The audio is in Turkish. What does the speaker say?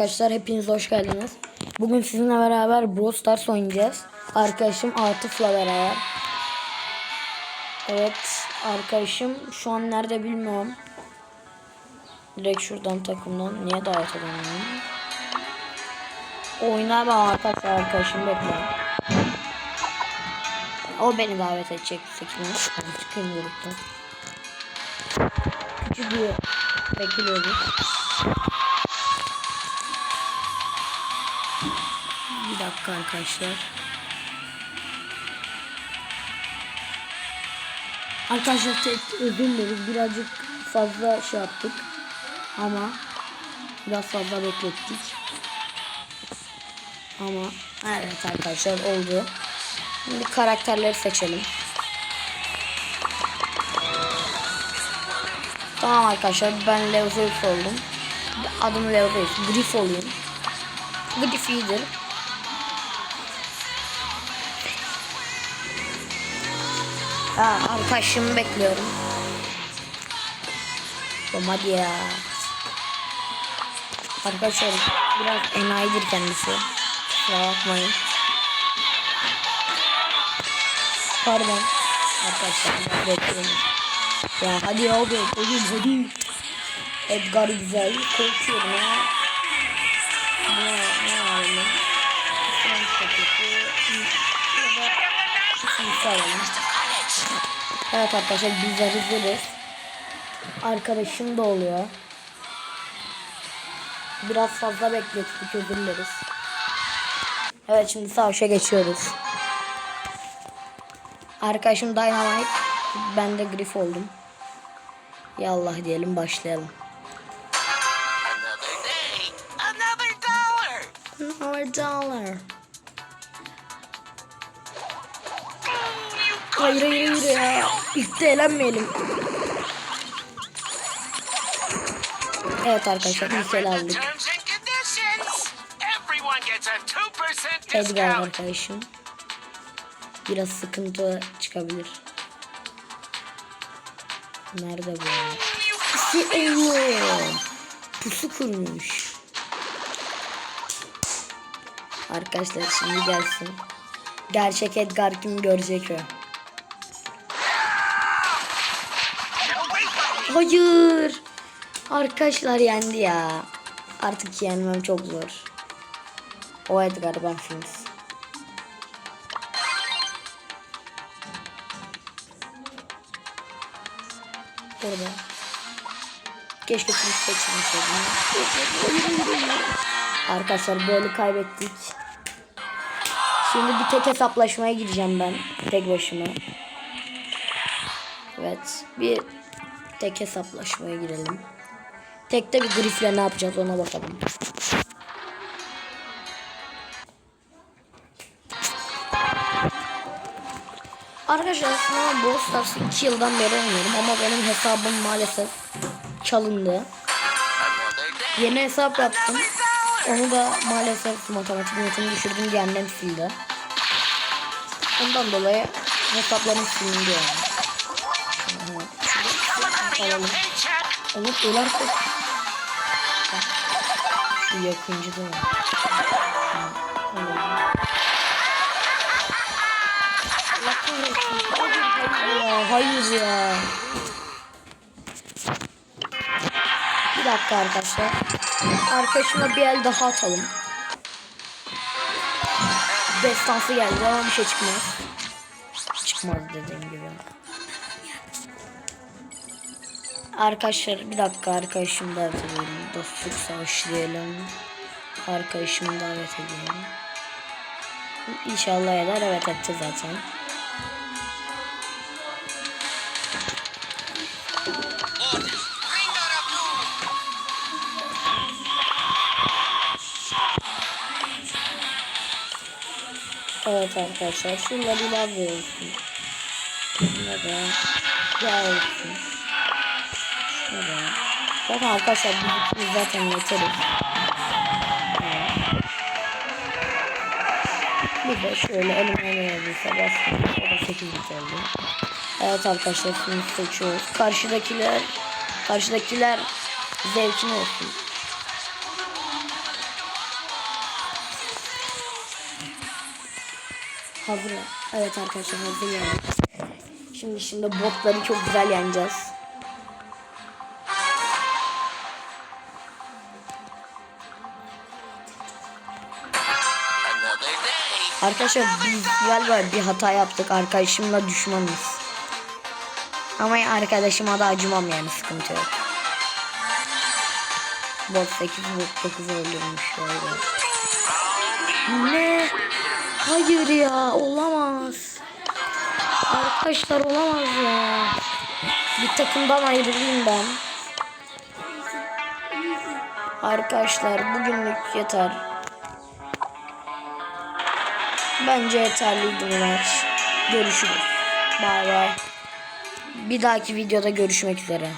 arkadaşlar hepiniz hoş geldiniz. Bugün sizinle beraber Brawl Stars oynayacağız. Arkadaşım Atıf'la beraber. Evet arkadaşım şu an nerede bilmiyorum. Direkt şuradan takımdan niye davet edemiyorum. Oynar mı arkadaşlar arkadaşım bekliyorum. O beni davet edecek. Ben çıkayım gruptan. Küçük bir bekliyoruz. Dakika arkadaşlar. Arkadaşlar tek özür dileriz. Birazcık fazla şey yaptık. Ama biraz fazla beklettik. Ama evet arkadaşlar oldu. Şimdi karakterleri seçelim. Tamam arkadaşlar ben Leozeus oldum. Adım Leozeus. Griff olayım. Griff Ha, arkadaşımı bekliyorum. Tamam hadi ya. Arkadaşlar biraz enayidir kendisi. Kusura bakmayın. Pardon. Arkadaşlar bekliyorum. Ya hadi abi. Hadi hadi. Edgar güzel. Korkuyorum ya. Ne, ne. Şurada Sınıfı alalım. Evet arkadaşlar biz hazırız. Arkadaşım da oluyor. Biraz fazla beklettik özür dileriz. Evet şimdi savaşa geçiyoruz. Arkadaşım Dynamite. Ben de Griff oldum. Yallah diyelim başlayalım. Another day, another dollar. Hayır hayır hayır ya. İlk de eğlenmeyelim. Evet arkadaşlar ilk el aldık. terms and conditions. Everyone gets a 2% Edgar arkadaşım. Biraz sıkıntı çıkabilir. Nerede bu? ya? Pusu oğlum. Pusu kurmuş. Arkadaşlar şimdi gelsin. Gerçek Edgar kim görecek o. Hayır. Arkadaşlar yendi ya. Artık yenmem çok zor. O Edgar ben Fins. Burada. Keşke Fins seçmeseydim. Arkadaşlar böyle kaybettik. Şimdi bir tek hesaplaşmaya gireceğim ben. Tek başıma. Evet. Bir tek hesaplaşmaya girelim. Tekte bir grifle ne yapacağız ona bakalım. Arkadaşlar aslında Brawl Stars'ı 2 yıldan beri oynuyorum ama benim hesabım maalesef çalındı. Yeni hesap yaptım. Onu da maalesef matematik notunu düşürdüm diye annem sildi. Ondan dolayı hesaplarım silindi yani. Alalım. Paycheck. Oğlum ölerse... Bak, Şu yakıncı? Ha, alalım. Allah. Hayır ya. Bir dakika arkadaşlar. Arkadaşıma bir el daha atalım. Destansı geldi ama bir şey çıkmaz. Çıkmaz dediğim gibi. Arkadaşlar bir dakika arkadaşımı davet ediyorum. Dostluk savaşı diyelim. Arkadaşımı davet ediyorum. İnşallah eder. Evet etti zaten. Evet arkadaşlar şurada bir lav olsun. Neden? Zaten arkadaşlar biz ikimiz zaten yeteriz. Bir de şöyle elime ne bastım. O da 8 bit oldu. Evet arkadaşlar şimdi seçiyoruz. Karşıdakiler karşıdakiler zevkini olsun. Hazır. Evet arkadaşlar hazır yani. Şimdi şimdi botları çok güzel yeneceğiz. Arkadaşlar biz galiba bir hata yaptık. Arkadaşımla düşmanız. Ama arkadaşıma da acımam yani sıkıntı yok. Bot 8 bot 9 öldürmüş. Ne? Hayır ya olamaz. Arkadaşlar olamaz ya. Bir takımdan ayrılayım ben. Arkadaşlar bugünlük yeter. Bence yeterliydi bu maç. Görüşürüz. Bay bay. Bir dahaki videoda görüşmek üzere.